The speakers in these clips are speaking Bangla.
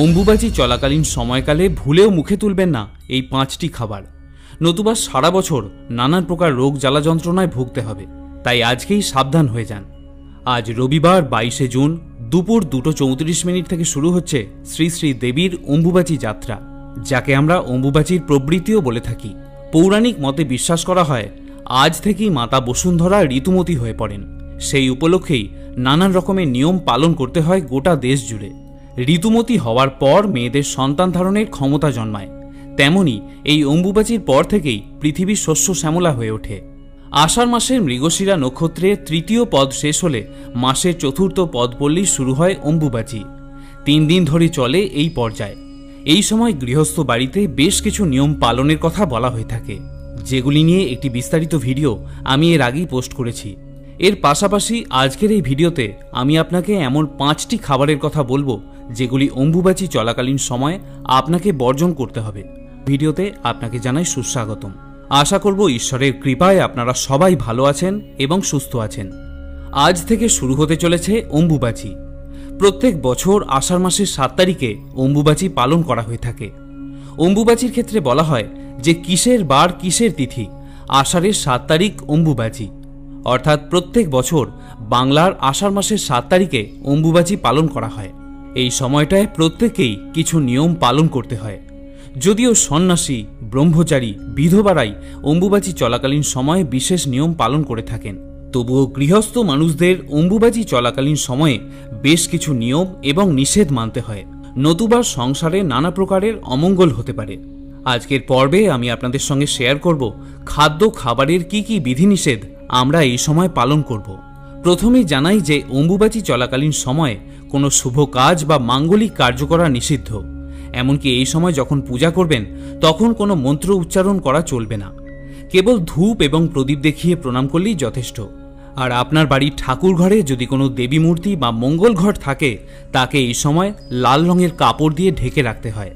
অম্বুবাচী চলাকালীন সময়কালে ভুলেও মুখে তুলবেন না এই পাঁচটি খাবার। নতুবা সারা বছর নানান প্রকার রোগ জ্বালা যন্ত্রণায় ভুগতে হবে, তাই আজকেই সাবধান হয়ে যান। আজ রবিবার বাইশে জুন দুপুর দুটো চৌত্রিশ মিনিট থেকে শুরু হচ্ছে শ্রী শ্রী দেবীর অম্বুবাচী যাত্রা, যাকে আমরা অম্বুবাচীর প্রবৃত্তিও বলে থাকি। পৌরাণিক মতে বিশ্বাস করা হয়, আজ থেকেই মাতা বসুন্ধরা ঋতুমতী হয়ে পড়েন। সেই উপলক্ষেই নানান রকমের নিয়ম পালন করতে হয় গোটা দেশ জুড়ে। ঋতুমতী হওয়ার পর মেয়েদের সন্তান ধারণের ক্ষমতা জন্মায়। তেমনি এই অম্বুবাচীর পর থেকেই পৃথিবীর শস্য শ্যামলা হয়ে ওঠে। আষাঢ় মাসের মৃগশিরা নক্ষত্রের তৃতীয় পদ শেষ হলে মাসের চতুর্থ পদ পড়লেই শুরু হয় অম্বুবাচী। তিন দিন ধরে চলে এই পর্যায়। এই সময় গৃহস্থ বাড়িতে বেশ কিছু নিয়ম পালনের কথা বলা হয়ে থাকে। যেগুলি নিয়ে একটি বিস্তারিত ভিডিও আমি এর আগেই পোস্ট করেছি। এর পাশাপাশি আজকের এই ভিডিওতে আমি আপনাকে এমন পাঁচটি খাবারের কথা বলব যেগুলি অম্বুবাচী চলাকালীন সময় আপনাকে বর্জন করতে হবে। ভিডিওতে আপনাকে জানাই সুস্বাগতম। আশা করব ঈশ্বরের কৃপায় আপনারা সবাই ভালো আছেন এবং সুস্থ আছেন। আজ থেকে শুরু হতে চলেছে অম্বুবাচী। প্রত্যেক বছর আষাঢ় মাসের সাত তারিখে অম্বুবাচী পালন করা হয়ে থাকে। অম্বুবাচীর ক্ষেত্রে বলা হয় যে কিসের বার কিসের তিথি? আষাঢ়ের সাত তারিখ অম্বুবাচী। অর্থাৎ প্রত্যেক বছর বাংলার আষাঢ় মাসের সাত তারিখে অম্বুবাচী পালন করা হয়। এই সময়টায় প্রত্যেকেই কিছু নিয়ম পালন করতে হয়। যদিও সন্ন্যাসী, ব্রহ্মচারী, বিধবারাই অম্বুবাচী চলাকালীন সময়ে বিশেষ নিয়ম পালন করে থাকেন। তবুও গৃহস্থ মানুষদের অম্বুবাচী চলাকালীন সময়ে বেশ কিছু নিয়ম এবং নিষেধ মানতে হয়। নতুবা সংসারে নানা প্রকারের অমঙ্গল হতে পারে। আজকের পর্বে আমি আপনাদের সঙ্গে শেয়ার করব, খাদ্য খাবারের কি কি বিধিনিষেধ আমরা এই সময় পালন করব। প্রথমেই জানাই যে অম্বুবাচী চলাকালীন সময়ে কোনো শুভ কাজ বা মাঙ্গলিক কার্য করা নিষিদ্ধ। এমনকি এই সময় যখন পূজা করবেন, তখন কোনো মন্ত্র উচ্চারণ করা চলবে না। কেবল ধূপ এবং প্রদীপ দেখিয়ে প্রণাম করলেই যথেষ্ট। আর আপনার বাড়ির ঠাকুর ঘরে যদি কোনো দেবী মূর্তি বা মঙ্গল ঘর থাকে, তাকে এই সময় লাল রঙের কাপড় দিয়ে ঢেকে রাখতে হয়।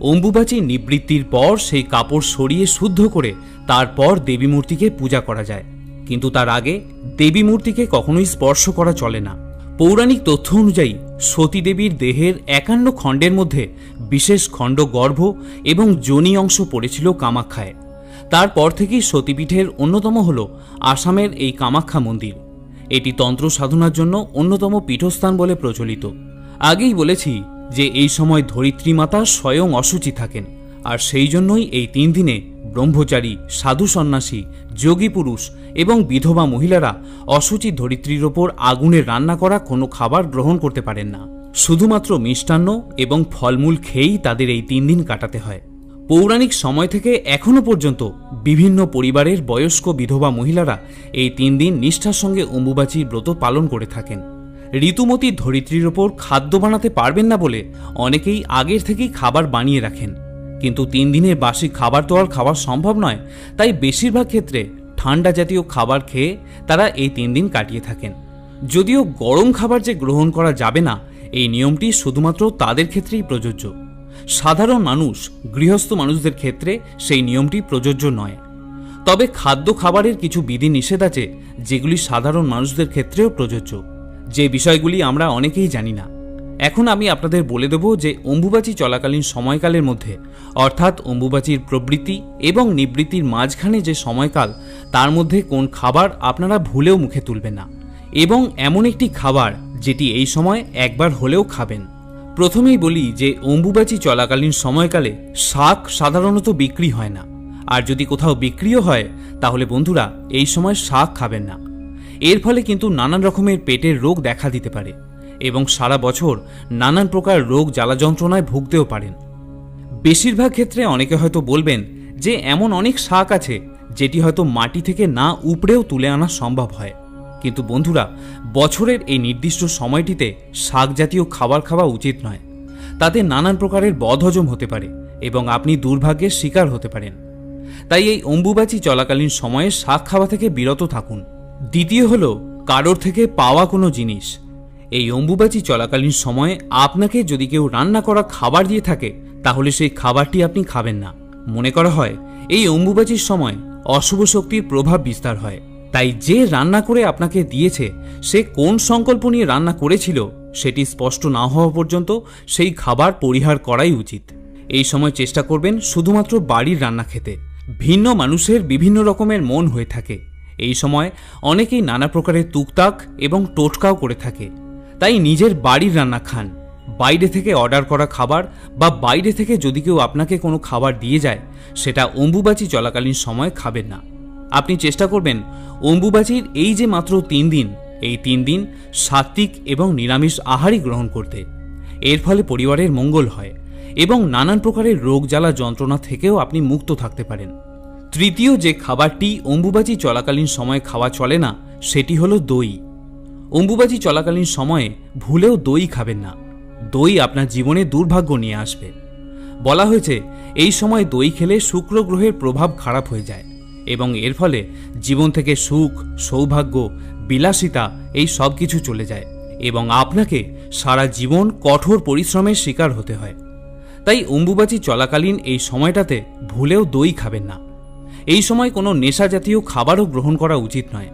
অম্বুবাচী নিবৃত্তির পর সেই কাপড় সরিয়ে শুদ্ধ করে তারপর দেবী মূর্তিকে পূজা করা যায়। কিন্তু তার আগে দেবী মূর্তিকে কখনোই স্পর্শ করা চলে না। পৌরাণিক তথ্য অনুযায়ী সতী দেবীর দেহের একান্ন খণ্ডের মধ্যে বিশেষ খণ্ড গর্ভ এবং যোনি অংশ পড়েছিল কামাখ্যায়। তারপর থেকেই সতীপীঠের অন্যতম হল আসামের এই কামাখ্যা মন্দির। এটি তন্ত্র সাধনার জন্য অন্যতম পীঠস্থান বলে প্রচলিত। আগেই বলেছি যে এই সময় ধরিত্রী মাতা স্বয়ং অসুচি থাকেন, আর সেই জন্যই এই তিন দিনে ব্রহ্মচারী, সাধু সন্ন্যাসী, যোগী পুরুষ এবং বিধবা মহিলারা অসুচি ধরিত্রীর ওপর আগুনে রান্না করা কোনো খাবার গ্রহণ করতে পারেন না। শুধুমাত্র মিষ্টান্ন এবং ফলমূল খেয়েই তাদের এই তিন দিন কাটাতে হয়। পৌরাণিক সময় থেকে এখনও পর্যন্ত বিভিন্ন পরিবারের বয়স্ক বিধবা মহিলারা এই তিন দিন নিষ্ঠার সঙ্গে অম্বুবাচীর ব্রত পালন করে থাকেন। ঋতুমতী ধরিত্রীর ওপর খাদ্য বানাতে পারবেন না বলে অনেকেই আগের থেকেই খাবার বানিয়ে রাখেন। কিন্তু তিন দিনের বাসি খাবার তো আর খাওয়া সম্ভব নয়। তাই বেশিরভাগ ক্ষেত্রে ঠান্ডা জাতীয় খাবার খেয়ে তারা এই তিন দিন কাটিয়ে থাকেন। যদিও গরম খাবার যে গ্রহণ করা যাবে না, এই নিয়মটি শুধুমাত্র তাদের ক্ষেত্রেই প্রযোজ্য। সাধারণ মানুষ, গৃহস্থ মানুষদের ক্ষেত্রে সেই নিয়মটি প্রযোজ্য নয়। তবে খাদ্য খাবারের কিছু বিধি নিষেধ আছে, যেগুলি সাধারণ মানুষদের ক্ষেত্রেও প্রযোজ্য। যে বিষয়গুলি আমরা অনেকেই জানি না। এখন আমি আপনাদের বলে দেব যে অম্বুবাচী চলাকালীন সময়কালের মধ্যে, অর্থাৎ অম্বুবাচীর প্রবৃত্তি এবং নিবৃত্তির মাঝখানে যে সময়কাল, তার মধ্যে কোন খাবার আপনারা ভুলেও মুখে তুলবেন না। এবং এমন একটি খাবার যেটি এই সময় একবার হলেও খাবেন। প্রথমেই বলি যে অম্বুবাচী চলাকালীন সময়কালে শাক সাধারণত বিক্রি হয় না। আর যদি কোথাও বিক্রিও হয়, তাহলে বন্ধুরা, এই সময় শাক খাবেন না। এর ফলে কিন্তু নানান রকমের পেটের রোগ দেখা দিতে পারে। এবং সারা বছর নানান প্রকার রোগ জ্বালা যন্ত্রণায় ভুগতেও পারেন। বেশিরভাগ ক্ষেত্রে অনেকে হয়তো বলবেন যে এমন অনেক শাক আছে যেটি হয়তো মাটি থেকে না উপড়েও তুলে আনা সম্ভব হয়। কিন্তু বন্ধুরা, বছরের এই নির্দিষ্ট সময়টিতে শাক জাতীয় খাবার খাওয়া উচিত নয়। তাতে নানান প্রকারের বদহজম হতে পারে এবং আপনি দুর্ভাগ্যের শিকার হতে পারেন। তাই এই অম্বুবাচী চলাকালীন সময়ে শাক খাওয়া থেকে বিরত থাকুন। দ্বিতীয় হল, কারোর থেকে পাওয়া কোনো জিনিস। এই অম্বুবাচী চলাকালীন সময়ে আপনাকে যদি কেউ রান্না করা খাবার দিয়ে থাকে, তাহলে সেই খাবারটি আপনি খাবেন না। মনে করা হয়, এই অম্বুবাচীর সময় অশুভ শক্তির প্রভাব বিস্তার হয়। তাই যে রান্না করে আপনাকে দিয়েছে, সে কোন সংকল্প নিয়ে রান্না করেছিল, সেটি স্পষ্ট না হওয়া পর্যন্ত সেই খাবার পরিহার করাই উচিত। এই সময় চেষ্টা করবেন শুধুমাত্র বাড়ির রান্না খেতে। ভিন্ন মানুষের বিভিন্ন রকমের মন হয়ে থাকে। এই সময় অনেকেই নানা প্রকারের তুকতাক এবং টোটকাও করে থাকে। তাই নিজের বাড়ির রান্না খান। বাইরে থেকে অর্ডার করা খাবার বা বাইরে থেকে যদি কেউ আপনাকে কোনো খাবার দিয়ে যায়, সেটা অম্বুবাচি চলাকালীন সময় খাবেন না। আপনি চেষ্টা করবেন অম্বুবাচির এই যে মাত্র তিন দিন, এই তিন দিন সাত্ত্বিক এবং নিরামিষ আহারই গ্রহণ করতে। এর ফলে পরিবারের মঙ্গল হয় এবং নানান প্রকারের রোগ জ্বালা যন্ত্রণা থেকেও আপনি মুক্ত থাকতে পারেন। তৃতীয় যে খাবারটি অম্বুবাচি চলাকালীন সময় খাওয়া চলে না, সেটি হলো দই। অম্বুবাচি চলাকালীন সময়ে ভুলেও দই খাবেন না। দই আপনার জীবনে দুর্ভাগ্য নিয়ে আসবে। বলা হয়েছে, এই সময় দই খেলে শুক্র গ্রহের প্রভাব খারাপ হয়ে যায় এবং এর ফলে জীবন থেকে সুখ, সৌভাগ্য, বিলাসিতা এই সব কিছু চলে যায় এবং আপনাকে সারা জীবন কঠোর পরিশ্রমের শিকার হতে হয়। তাই অম্বুবাচি চলাকালীন এই সময়টাতে ভুলেও দই খাবেন না। এই সময় কোনো নেশা জাতীয় খাবারও গ্রহণ করা উচিত নয়।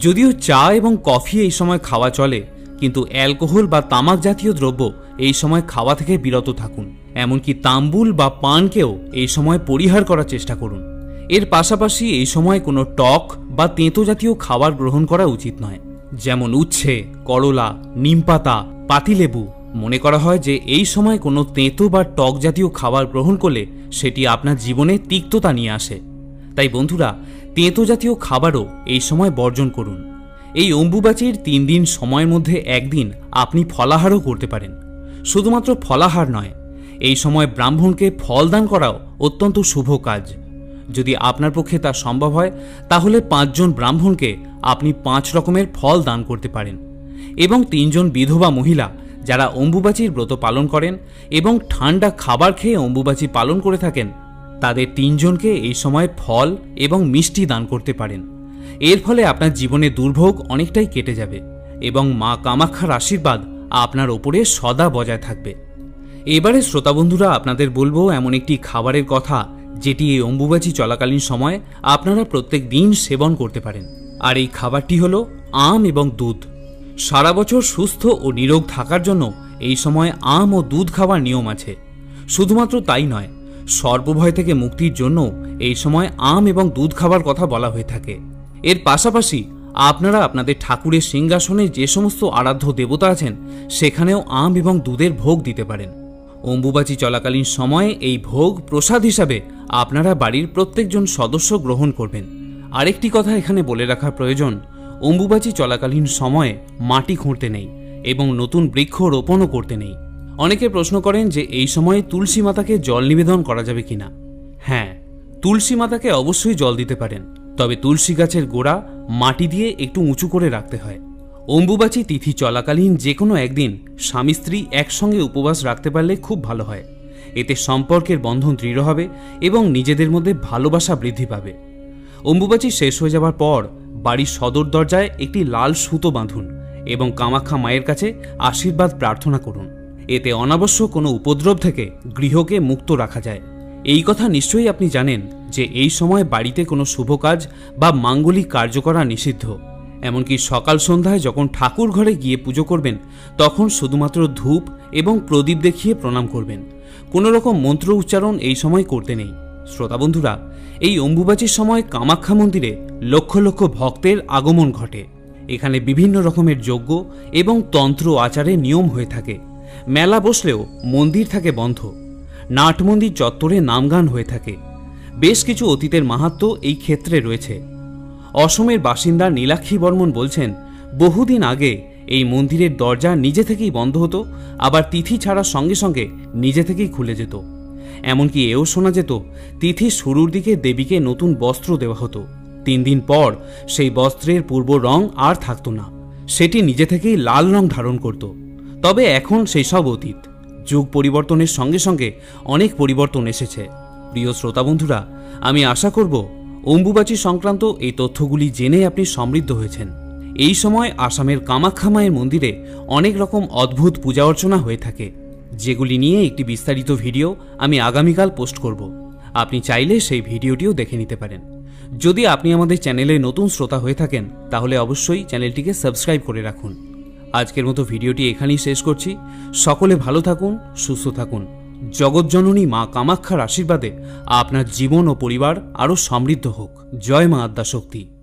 যদিও চা এবং কফি এই সময় খাওয়া চলে, কিন্তু অ্যালকোহল বা তামাক জাতীয় দ্রব্য এই সময় খাওয়া থেকে বিরত থাকুন। এমনকি তাম্বুল বা পানকেও এই সময় পরিহার করার চেষ্টা করুন। এর পাশাপাশি এই সময় কোনো টক বা তেঁতো জাতীয় খাবার গ্রহণ করা উচিত নয়। যেমন উচ্ছে, করলা, নিমপাতা, পাতিলেবু। মনে করা হয় যে এই সময় কোনো তেঁতো বা টক জাতীয় খাবার গ্রহণ করলে সেটি আপনার জীবনে তিক্ততা নিয়ে আসে। তাই বন্ধুরা, তেঁতো জাতীয় খাবারও এই সময় বর্জন করুন। এই অম্বুবাচির তিন দিন সময়ের মধ্যে একদিন আপনি ফলাহারও করতে পারেন। শুধুমাত্র ফলাহার নয়, এই সময় ব্রাহ্মণকে ফল দান করাও অত্যন্ত শুভ কাজ। যদি আপনার পক্ষে তা সম্ভব হয়, তাহলে পাঁচজন ব্রাহ্মণকে আপনি পাঁচ রকমের ফল দান করতে পারেন এবং তিনজন বিধবা মহিলা যারা অম্বুবাচির ব্রত পালন করেন এবং ঠান্ডা খাবার খেয়ে অম্বুবাচি পালন করে থাকেন তাদের তিনজনকে এই সময় ফল এবং মিষ্টি দান করতে পারেন। এর ফলে আপনার জীবনে দুর্ভোগ অনেকটাই কেটে যাবে এবং মা কামাক্ষার আশীর্বাদ আপনার ওপরে সদা বজায় থাকবে। এবারে শ্রোতা বন্ধুরা, আপনাদের বলব এমন একটি খাবারের কথা যেটি এই অম্বুবাচী চলাকালীন সময় আপনারা প্রত্যেক দিন সেবন করতে পারেন। আর এই খাবারটি হল আম এবং দুধ। সারা বছর সুস্থ ও নিরোগ থাকার জন্য এই সময় আম ও দুধ খাওয়ার নিয়ম আছে। শুধুমাত্র তাই নয় সর্বভয় থেকে মুক্তির জন্য এই সময় আম এবং দুধ খাবার কথা বলা হয়ে থাকে। এর পাশাপাশি আপনারা আপনাদের ঠাকুরের সিংহাসনে যে সমস্ত আরাধ্য দেবতা আছেন, সেখানেও আম এবং দুধের ভোগ দিতে পারেন। অম্বুবাচী চলাকালীন সময়ে এই ভোগ প্রসাদ হিসাবে আপনারা বাড়ির প্রত্যেকজন সদস্য গ্রহণ করবেন। আরেকটি কথা এখানে বলে রাখা প্রয়োজন, অম্বুবাচী চলাকালীন সময়ে মাটি খুঁড়তে নেই এবং নতুন বৃক্ষ রোপণও করতে নেই। অনেকে প্রশ্ন করেন যে এই সময়ে তুলসী মাতাকে জল নিবেদন করা যাবে কিনা। হ্যাঁ তুলসী মাতাকে অবশ্যই জল দিতে পারেন। তবে তুলসী গাছের গোড়া মাটি দিয়ে একটু উঁচু করে রাখতে হয়। অম্বুবাচী তিথি চলাকালীন যে কোনো একদিন স্বামী স্ত্রী একসঙ্গে উপবাস রাখতে পারলে খুব ভালো হয়। এতে সম্পর্কের বন্ধন দৃঢ় হবে এবং নিজেদের মধ্যে ভালোবাসা বৃদ্ধি পাবে। অম্বুবাচী শেষ হয়ে যাবার পর বাড়ির সদর দরজায় একটি লাল সুতো বাঁধুন এবং কামাখ্যা মায়ের কাছে আশীর্বাদ প্রার্থনা করুন। এতে অনাবশ্যক কোনো উপদ্রব থেকে গৃহকে মুক্ত রাখা যায়। এই কথা নিশ্চয়ই আপনি জানেন যে এই সময় বাড়িতে কোনো শুভ কাজ বা মাঙ্গলিক কার্য করা নিষিদ্ধ। এমনকি সকাল সন্ধ্যায় যখন ঠাকুর ঘরে গিয়ে পুজো করবেন, তখন শুধুমাত্র ধূপ এবং প্রদীপ দেখিয়ে প্রণাম করবেন। কোনো রকম মন্ত্র উচ্চারণ এই সময় করতে নেই। শ্রোতা বন্ধুরা, এই অম্বুবাচীর সময় কামাখ্যা মন্দিরে লক্ষ লক্ষ ভক্তের আগমন ঘটে। এখানে বিভিন্ন রকমের যজ্ঞ এবং তন্ত্র আচারে নিয়ম হয়ে থাকে। মেলা বসলেও মন্দির থাকে বন্ধ। নাট মন্দির চত্বরে নামগান হয়ে থাকে। বেশ কিছু অতীতের মাহাত্ম এই ক্ষেত্রে রয়েছে। অসমের বাসিন্দা নীলাক্ষী বর্মন বলছেন, বহুদিন আগে এই মন্দিরের দরজা নিজে থেকেই বন্ধ হতো, আবার তিথি ছাড়ার সঙ্গে সঙ্গে নিজে থেকেই খুলে যেত। এমনকি এও শোনা যেত তিথির শুরুর দিকে দেবীকে নতুন বস্ত্র দেওয়া হতো। তিন দিন পর সেই বস্ত্রের পূর্ব রং আর থাকতো না। সেটি নিজে থেকেই লাল রং ধারণ করত। তবে এখন সেই সব অতীত। যুগ পরিবর্তনের সঙ্গে সঙ্গে অনেক পরিবর্তন এসেছে। প্রিয় শ্রোতা বন্ধুরা, আমি আশা করব অম্বুবাচী সংক্রান্ত এই তথ্যগুলি জেনে আপনি সমৃদ্ধ হয়েছেন। এই সময় আসামের কামাখ্যা মায়ের মন্দিরে অনেক রকম অদ্ভুত পূজা অর্চনা হয়ে থাকে। যেগুলি নিয়ে একটি বিস্তারিত ভিডিও আমি আগামীকাল পোস্ট করব। আপনি চাইলে সেই ভিডিওটিও দেখে নিতে পারেন। যদি আপনি আমাদের চ্যানেলে নতুন শ্রোতা হয়ে থাকেন, তাহলে অবশ্যই চ্যানেলটিকে সাবস্ক্রাইব করে রাখুন। আজকের মতো ভিডিওটি এখানেই শেষ করছি। সকলে ভালো থাকুন, সুস্থ থাকুন। জগৎজননী মা কামাক্ষার আশীর্বাদে আপনার জীবন ও পরিবার আরও সমৃদ্ধ হোক। জয় মা আদ্যাশক্তি।